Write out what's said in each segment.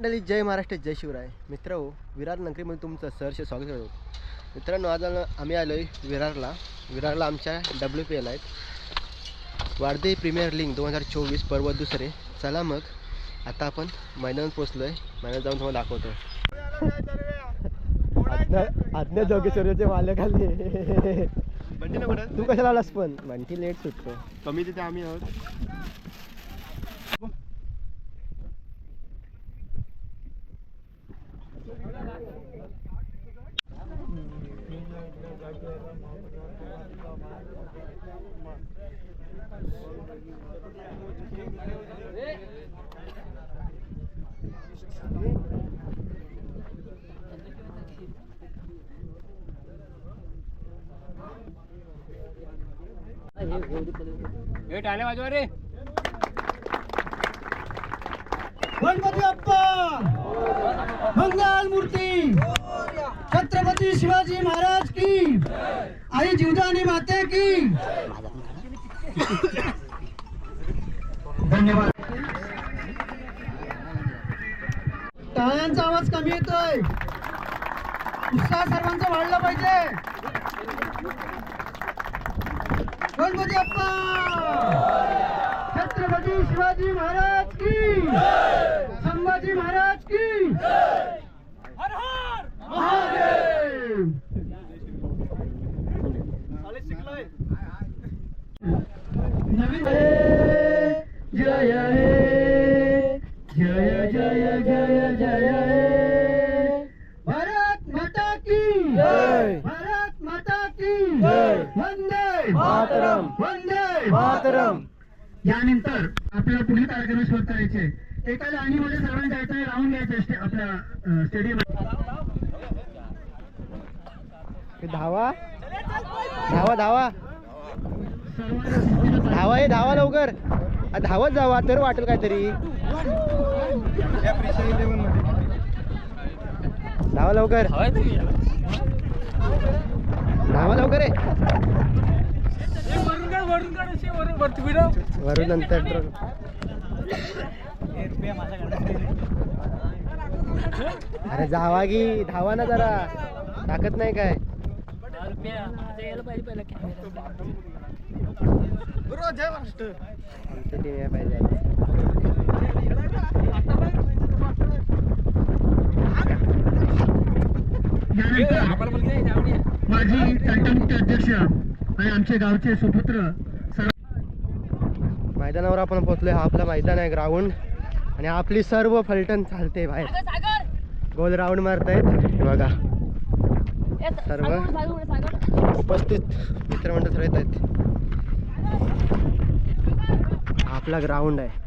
मंडळी जय महाराष्ट्र जय शिवराय. मित्र हो विरार नगरीमध्ये तुमचं सहर्ष स्वागत करतो. मित्रांनो आज आम्ही आलो आहे विरारला. विरारला आमच्या डब्ल्यू पी एल आहेत. वारदे प्रीमियर लीग दोन हजार चोवीस पर्व दुसरे. चला मग आता आपण मैदानात पोचलो आहे मैदानात जाऊन तुम्हाला दाखवतो. आज्ञा जोगेश्वरीचे मालक आले. तू कशाला आलास पण? म्हणती लेट सुटतो. कमी तिथे आम्ही आहोत. हे टाळ्या वाजवा रे. गणपती बाप्पा! मंगल मूर्ती! छत्रपती शिवाजी महाराज की आई जीवदानी माते की. धन्यवाद. टाळ्यांचा आवाज कमी येतोय. उत्साह सर्वांचा वाढला पाहिजे. गणपती अप्पा. छत्रपती शिवाजी महाराज की. संभाजी महाराज की. वंदे मातरम. वंदे मातरम. यानंतर आपल्याला पुढील कार्यक्रम सुरू करायचे एका लाईनीमध्ये सर्वांनी जायचं राहून घ्यायचं आपल्या स्टेडियम धावा. धावा धावा. धावा हे धावा लवकर. धावत जावा तर वाटेल काहीतरी. धावा लवकर. धावा लवकर आहे वरून नंतर अरे जावा की धावा ना जरा. ताकद नाही काय? आमची टीम या पाहिजे. यानंतर माझी तंटमुक्त अध्यक्ष आणि आमचे गावचे सुपुत्र सर्व मैदानावर आपण पोहोचलोय. हा आपला मैदान आहे ग्राउंड. आणि आपली सर्व फलटण चालते बाहेर. गोल राऊंड मारतायत. हे बघा. सर्व. उपस्थित मित्रमंडळ सर्व येत आहेत. हा आपला ग्राउंड आहे.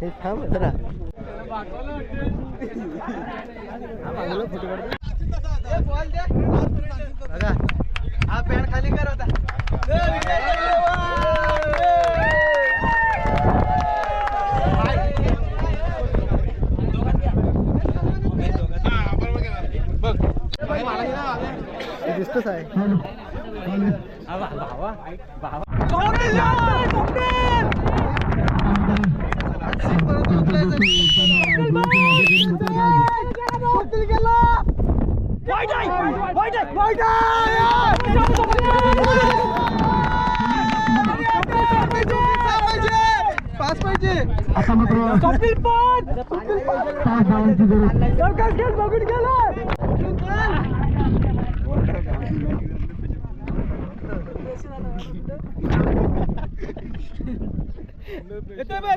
हे थांब जरा हा खाली कर होता दिसतच आहे. पाच पाहिजे आता मात्र पाच धावांची गरज.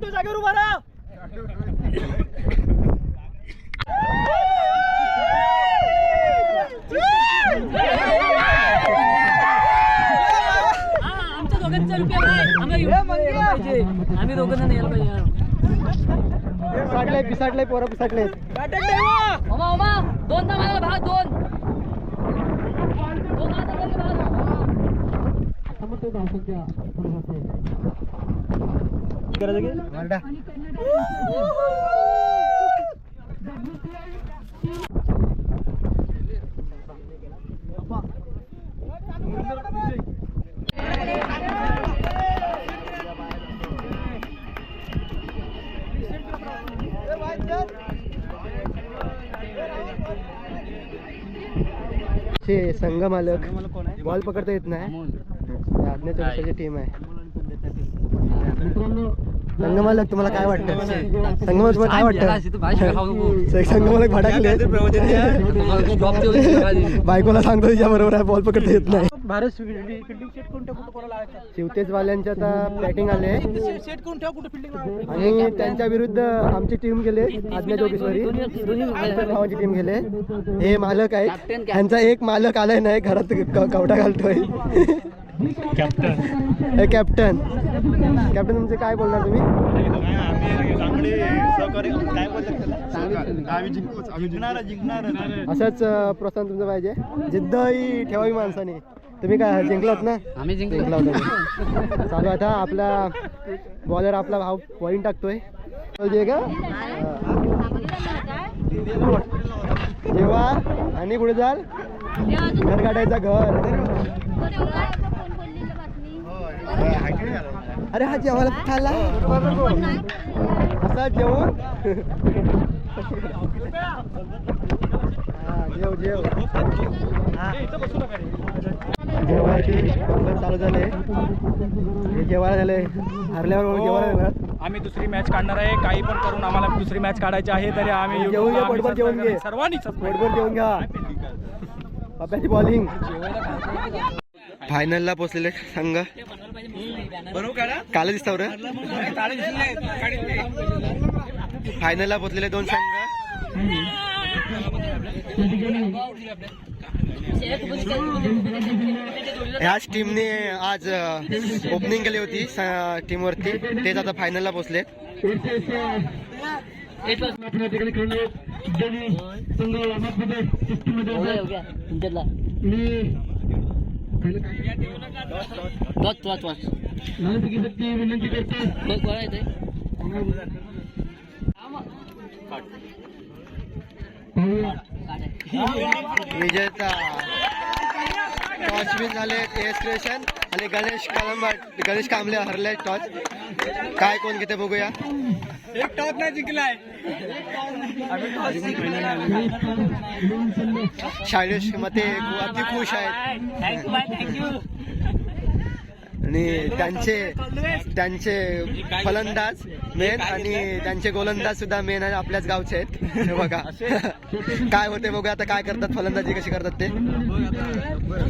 तू जागेवर उभा राहा. आमच्या दोघांचा रुपया नाही आम्हाला एवढं पाहिजे. आम्ही दोघांना यायला पाहिजे. पिसाटलंय पिसाटलंय. पोरं पिसाटले ओमा दोन ना मला भाग दोन दोन हात आपल्याला भाग. समोर धावसंख्या चे संघ मालक बॉल पकडता येत नाही. आज्ञा टीम आहे. मित्रांनो संघ मालक तुम्हाला काय वाटतं? संघ मालक तुम्हाला काय वाटतं? संघ मालक भडकले. बायकोला सांगतो तिच्या बरोबर आहे बॉल पकडता येत नाही. भारत लावायचा शिवतेज वाल्यांच्या आता बॅटिंग आले. सेट करून ठेवा कुठं फिल्डिंग आणि त्यांच्या विरुद्ध आमची टीम गेले आज्ञा जोगेश्वरी भावाची टीम गेले. हे मालक आहेत. त्यांचा एक मालक आलाय नाही घरात क- कवटा घालतोय. कॅप्टन कॅप्टन कॅप्टन तुमचे काय बोलणार तुम्ही? असंच प्रोत्साहन तुमचं पाहिजे. जिद्द ही ठेवावी माणसाने. तुम्ही काय जिंकलात ना? आम्ही जिंकलो. होता चालू आता आपला बॉलर आपला भाव पॉईंट टाकतोय. का? जेव्हा आणि पुढे जाल? घर काढायचा घर. अरे हा जेवायला खाल्ला? असा जेवण हा, जेव जेव. जेवायची चालू झाले. हे जेवायला झाले. हरल्यावर जेवायला घरात आम्ही दुसरी मॅच काढणार आहे. काही पण करून आम्हाला दुसरी मॅच काढायची आहे तरी आम्ही जेवून YouTube ला घे, आम्ही पोटभर जेवून घे. सर्वांनी पोटभर जेवून घ्या. पप्प्याची बॉलिंग फायनलला पोचलेले संघ काल दिसता रे फायनलला पोचलेले दोन संघ ह्याच टीमने आज ओपनिंग केली होती टीमवरती तेच आता फायनलला. तुमच्यातला मी पहिलं काय वाच वाच वाच नाणेफेकीसाठी विनंती करतो बघ बघा येते पाहूया विजेता टॉस विन झाले एस क्रेशन आणि गणेश कलंबाट. गणेश कांबळे हरले टॉस. काय कोण घेते बघूया. एक टॉप नाही जिंकलाय. शाळेश मते अति खुश आहेत. आणि त्यांचे त्यांचे फलंदाज मेन आणि त्यांचे गोलंदाज सुद्धा मेन आहे आपल्याच गावचे आहेत. बघा. काय होते बघूया आता काय करतात फलंदाजी कशी करतात ते. My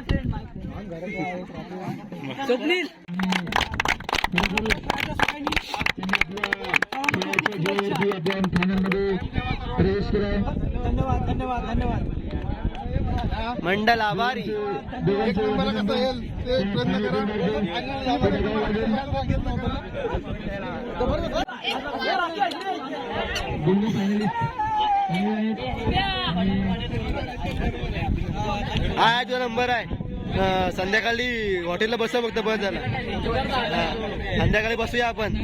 friend my Swapnil. प्रवेश केला धन्यवाद धन्यवाद धन्यवाद मंडल आभारी. फायनलिस्ट हा जो नंबर आहे. संध्याकाळी हॉटेलला बसू फक्त बस झाला. संध्याकाळी बसूया आपण.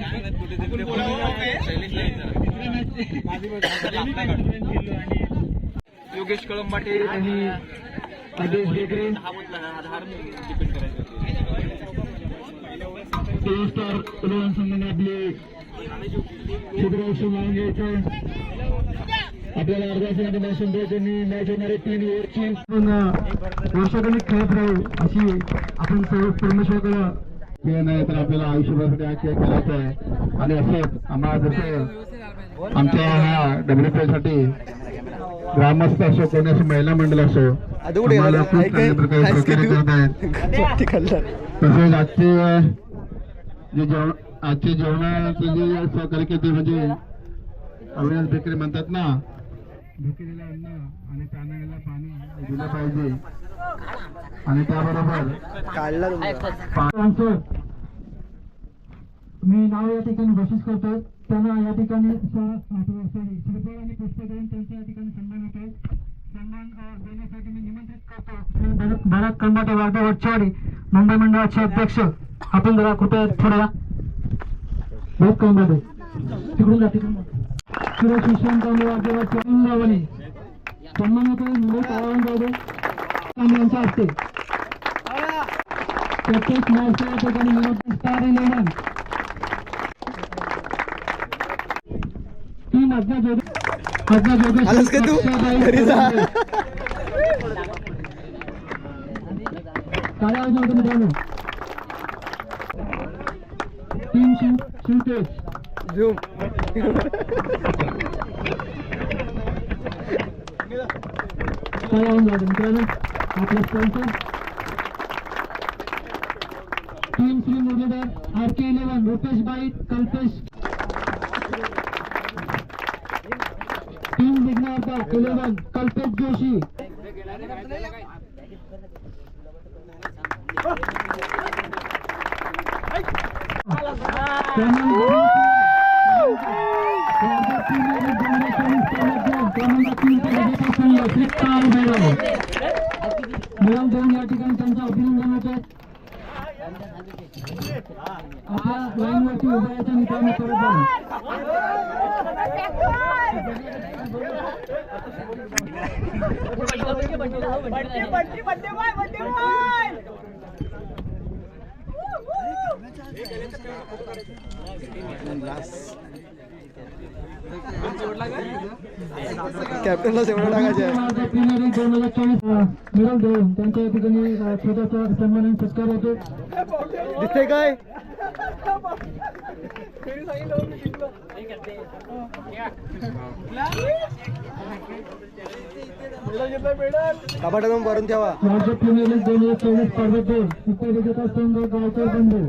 योगेश कळंबाटे आणि बेकरे तेवीस संघाने आपले लावून घ्यायचं आपल्याला अर्ध्या सेकंदात सुंदरपणे मॅच होणारे तीन ओव्हरची वर्षागणिक खेळत राहू अशी आपण सर्व परमेश्वराकडे खेळ नाही तर आपल्याला आयुष्यभरासाठी हा खेळ खेळायचा आहे. आणि असंच आम्हाला जसं आमच्या ह्या डब्ल्यू पी साठी ग्रामस्थ असो कोणी असो महिला मंडळ असो आम्हाला? खूप चांगल्या प्रकारे सहकार्य करत आहेत. तसेच आजचे जे जेवण आजचे जेवणाचे जे सहकार्य केले म्हणजे अविनाश बेकरी म्हणतात ना बेकरीला अन्न आणि प्राण्यांना पाणी दिलं पाहिजे. आणि त्याबरोबर मी नाव या ठिकाणी घोषित करतो. त्यांना या ठिकाणी श्रीफळ आणि पुष्प देऊन त्यांचा या ठिकाणी सन्मान होतो. सन्मान देण्यासाठी मी निमंत्रित करतो. श्री भरत- भरत कंबाटे वार्ता वटचावडी मुंबई मंडळाचे अध्यक्ष. आपण जरा कृपया थोडा भरत कंबाटे तिकडून जा तिकडून. सुरेश विश्रांत वार्ता वटचावडी सन्मान होतो मुंबई काळावून जाऊ दे यांच्या हस्ते प्रत्येक मॅच या ठिकाणी टीम अज्ञा जोगे अज्ञा जोगे आलास का तू? घरी जा. काय आवाज नव्हतं मित्रांनो टीम शिव झूम. नव्हतं मित्रांनो आपलं sponsor team Shri Murlidhar R K eleven Rupesh bite Kalpesh team Vighnartha eleven Kalpesh Joshi मिळून देऊन या ठिकाणी त्यांचं अभिनंदन होतं आपल्या लाईनवरती उभा यायचा मित्रांनो परत जाऊन कॅप्टनला टाकायचं लीग दोन हजार चोवीस देऊन त्यांच्या ठिकाणी छोटासा सन्मान आणि सत्कार होतो. दिसते काय? कपाटातून भरून ठेवा. राज्य प्रीमियर लीग दोन हजार चोवीस स्पर्धेत दोन उपविजेता संघ गावकर बंधू.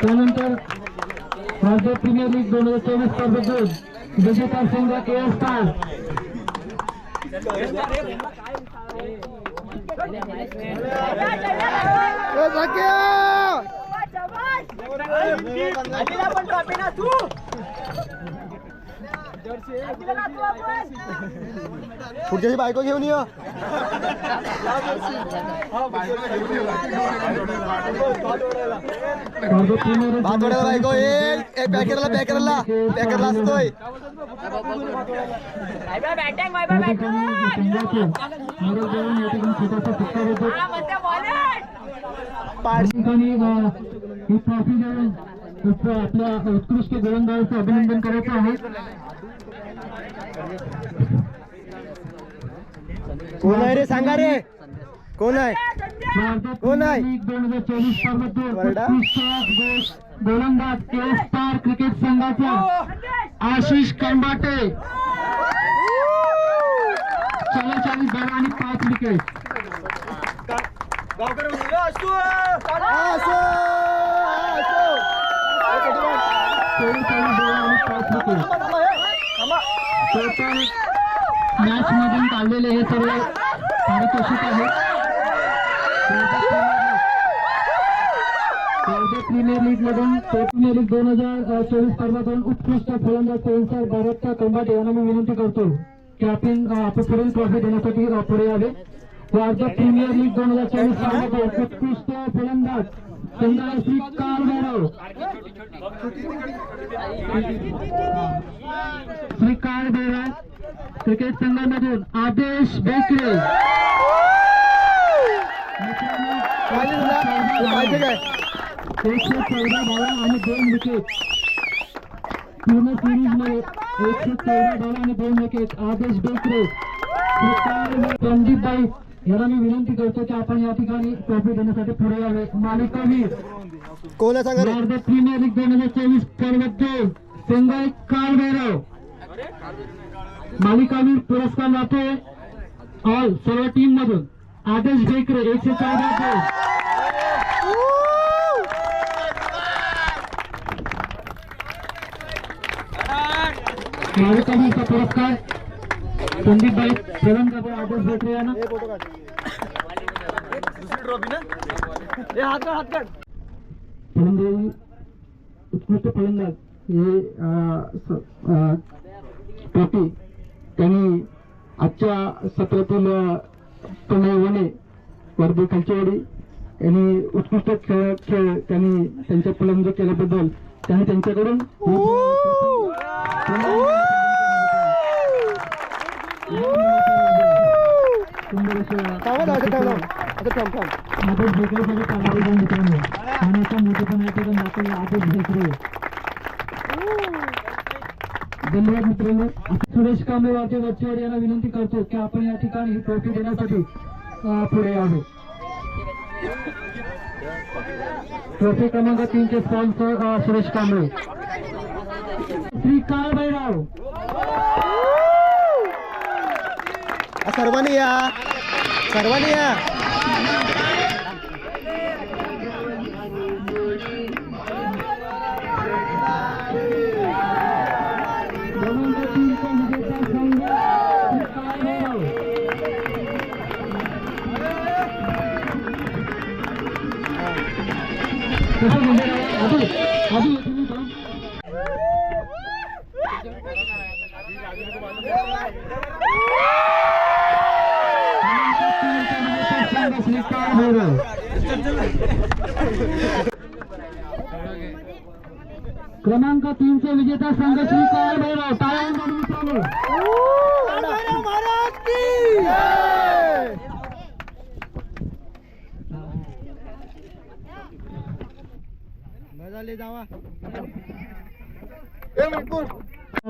त्यानंतर राज्य प्रीमियर लीग दोन हजार चोवीस स्पर्धेत दोन विजेता संघ के एस स्टार ए, झाक्या! पुढच्याची बायको घेऊन ये. राज्य बायको ए ए, पॅकेटला पॅकेटला. पॅकेटला असतोय. ही ट्रॉफी देऊन आपल्या उत्कृष्ट गोलंदाजाचं अभिनंदन करायचं आहे कोण आहे रे? सांगा रे. कोण आहे? कोण आहे? दोन हजार चोवीस गोलंदाज स्टार क्रिकेट संघाचा आशिष कंबाटे चाळीस बॉल आणि पाच विकेट असो, असो. चोवीस बॉल आणि पाच विकेट टोटल मॅच मधून काढलेले हे सर्व पारितोषिक आहे प्रीमियर लीग मधून प्रीमियर लीग दोन हजार चोवीस स्पर्धातून उत्कृष्ट फलंदाज तोलसार भारतचा कंबाटे यांना मी विनंती करतो. की आपण अ, पुढील ट्रॉफी देण्यासाठी पुढे यावे व वर्धा प्रीमियर लीग दोन हजार चोवीस स्पर्धातून उत्कृष्ट फलंदाज संघाला काल भैरव श्री काल भैरव क्रिकेट संघामधून आदेश बेकरे. एकशे चौदा धावा आणि दोन विकेट पूर्ण सिरीजमध्ये एकशे चौदा धावा आणि दोन विकेट आदेश बेकरे रणदीप बाई याला मी विनंती करतो की आपण या ठिकाणी ट्रॉफी देण्यासाठी पुढे यावे. मालिकावीर कोण आहे सांगा रे? भारत प्रीमियर लीग दोन हजार चोवीस सर्वात दोन संघाई कालभैरव मालिकावीर पुरस्कार जातोय ऑल सर्व टीम मधून आदेश बेकरे एकशे चौदा गोल मालिकावीरचा पुरस्कार. संदीप बाई प्रदान करतो आदेश बेकरे यांना फोटो काढ फलंदाजी उत्कृष्ट फलंदाज. हे अं, स- अं, ट्रॉफी त्यांनी आजच्या सत्रातील प्रणय वने वर्धे खलचेवाडी यांनी उत्कृष्ट खेळ खेळ त्यांनी त्यांच्या फलंदाजी केल्याबद्दल त्यांनी त्यांच्याकडून सुंदर मित्रांनो मोठेपण धन्यवाद मित्रांनो सुरेश कांबळे वाटे वच्चेवाडी यांना विनंती करतो की आपण या ठिकाणी ही ट्रॉफी देण्यासाठी पुढे यावे ट्रॉफी क्रमांक तीनचे स्पॉन्सर सुरेश कांबळे श्री काळबाईराव सर्वांनी या सर्वांनी या क्रमांक तीनचा विजेता संघ श्री काळबाईराव कसं म्हणजे अजून अजून तुम्ही थांब. क्रमांक तीनचे विजेता संघ श्रीकाल भैरव टाळ्यांमध्ये मित्रांनो झाले जावा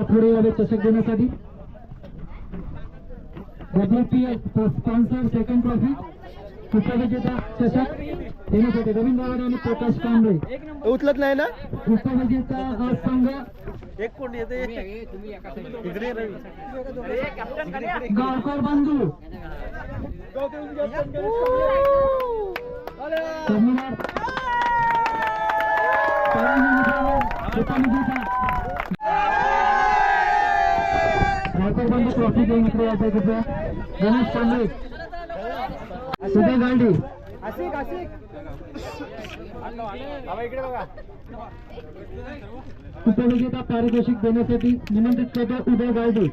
पुढे यावे चषक देण्यासाठी डब्ल्यूपीएल स्पॉन्सर सेकंड ट्रॉफी उपविजेता चषक देण्यासाठी रवींद्र आवाडे आणि प्रकाश कांबळे. उचलत नाही ना? उपविजेता संघ. एक कोण येते? इकडे गावकर बंधू. गावकर ट्रॉफी घेऊन इकडे यायचं कृपया गणेश कांबळे. गांधी. आशिक आशिक इकडे बघा. उपविजेता पारितोषिक देण्यासाठी निमंत्रित करतो उदय गायडे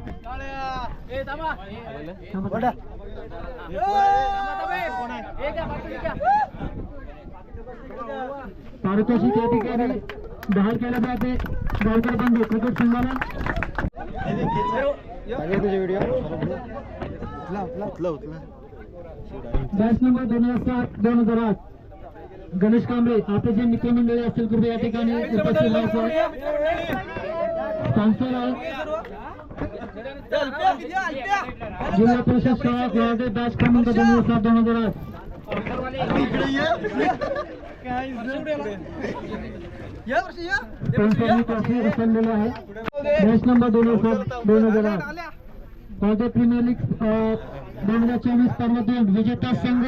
बडा पारितोषिक या ठिकाणी जाहीर केलं जाते. गावकर बंधू क्रिकेट संघाला. व्हिडिओ. बॅच नंबर दोन हज़ार सात दोन हज़ार आठ गणेश कांबळे आपले जे मित्रमंडळी असतील कृपया या उपस्थित राहायचं जिल्हा परिषद शाळा बॅच क्रमांक दोन हज़ार सात दोन हज़ार आठ स्पॉन्सरनी ट्रॉफी उचललेली आहे बॅच नंबर दोन सात दोन हज़ार आठ वार्डे प्रीमियर लीग दोन हजार चोवीस दोन विजेता संघ.